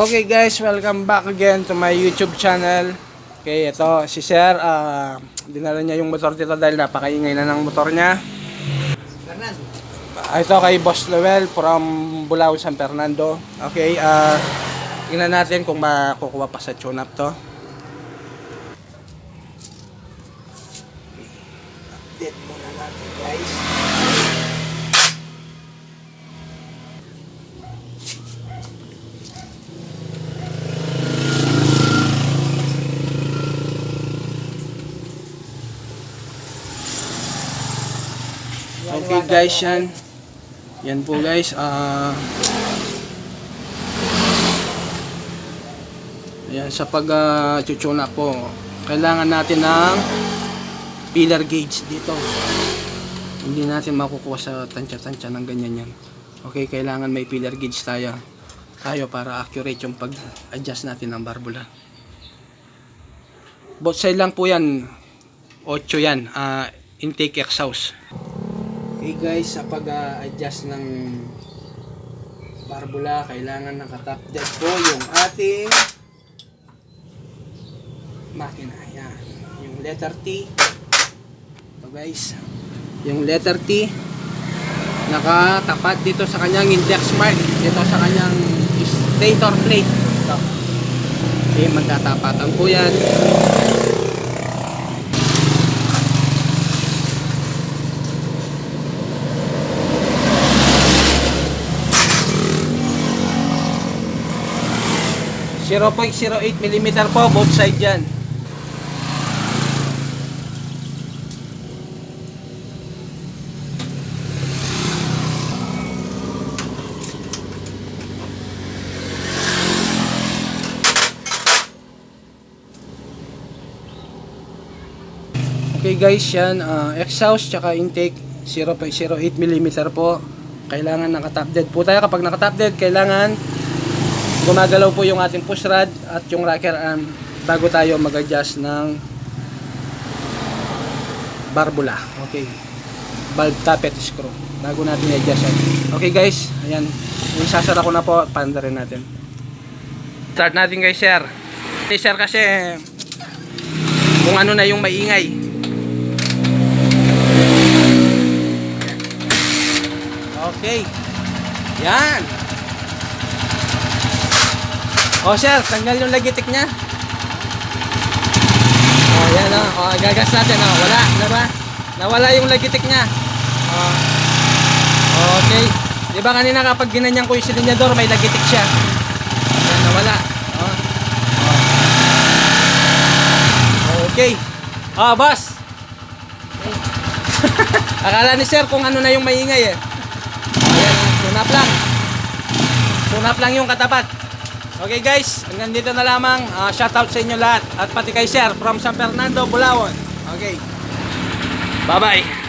Okay guys, welcome back again to my YouTube channel. Okay, ito si Sir, ah dinala niya yung motor dito dahil napakaingay na ng motor niya. Fernando. Ah, ito kay Boss Lowell from Bulao, San Fernando. Okay, ah tingnan natin kung makukuha pa sa tune-up to. Update muna natin guys. Okay guys, yan. Yan po guys. Ah Ayan, sa pag uh, chuchuna po, kailangan natin ng pillar gauge dito. Hindi natin makukuha sa tansya-tansya ng ganyan yan. Okay, kailangan may pillar gauge tayo. Tayo para accurate yung pag-adjust natin ng barbula. Both side lang po yan. 8 yan. ah intake exhaust. Okay guys, sa pag-adjust ng barbula, kailangan nakatap dead po yung ating makina. Yan. Yung letter T. Ito guys. Yung letter T nakatapat dito sa kanyang index mark. Dito sa kanyang stator plate. Ito. Okay, magtatapatan po yan. Zero point zero eight millimeter po, both side yan. Okay guys, yan ah, exhaust tsaka intake 0.08 mm po. Kailangan naka-top dead po tayo. Kapag naka-top dead, kailangan gumagalaw po yung ating push rod at yung rocker arm bago tayo mag-adjust ng barbula. Okay. Valve tappet screw. Bago natin i-adjust yan. Okay guys, ayan. Yung sasara ko na po, panda rin natin. Start natin guys, sir. Okay, sir kasi kung ano na yung maingay. Okay. Yan. O sir, tanggal yung lagitik niya. O yan o. O gagas natin o. Wala. Diba? Nawala yung lagitik niya. O. Okay. Di ba kanina kapag ginanyan ko yung silinyador, may lagitik siya. Yan, nawala. O. Okay. O, boss. Akala ni sir kung ano na yung maingay eh. Ayan, sunap lang. Sunap lang yung katapat. Okay guys, hanggang dito na lamang. Ah, shoutout sa inyo lahat. At pati kay Sir from San Fernando, Bulawan. Okay. Bye-bye.